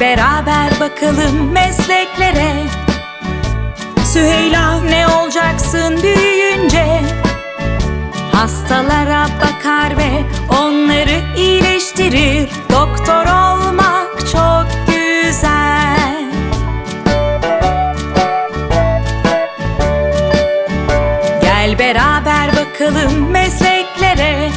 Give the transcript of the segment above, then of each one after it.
Beraber bakalım mesleklere. Süheyla ne olacaksın büyüyünce? Hastalara bakar ve onları iyileştirir. Doktor olmak çok güzel. Gel beraber bakalım mesleklere.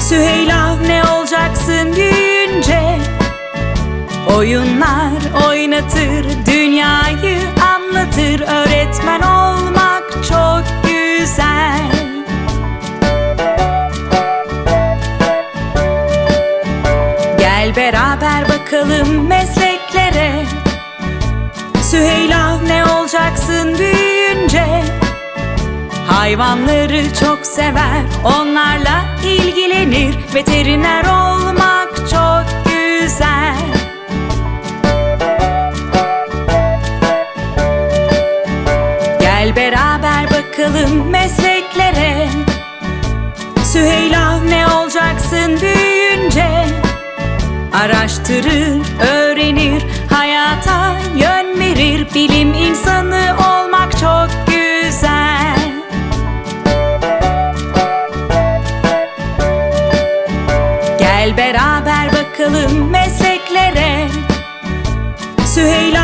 Süheyla ne olacaksın büyüyünce Oyunlar oynatır, dünyayı anlatır. Öğretmen olmak çok güzel. Gel beraber bakalım mesleklere. Süheyla ne olacaksın büyüyünce? Hayvanları çok sever, onlarla ilgilenir. Veteriner Beraber bakalım mesleklere. Süheyla ne olacaksın büyüyünce? Araştırır, öğrenir, hayata yön verir. Bilim insanı olmak çok güzel. Gel beraber bakalım mesleklere. Süheyla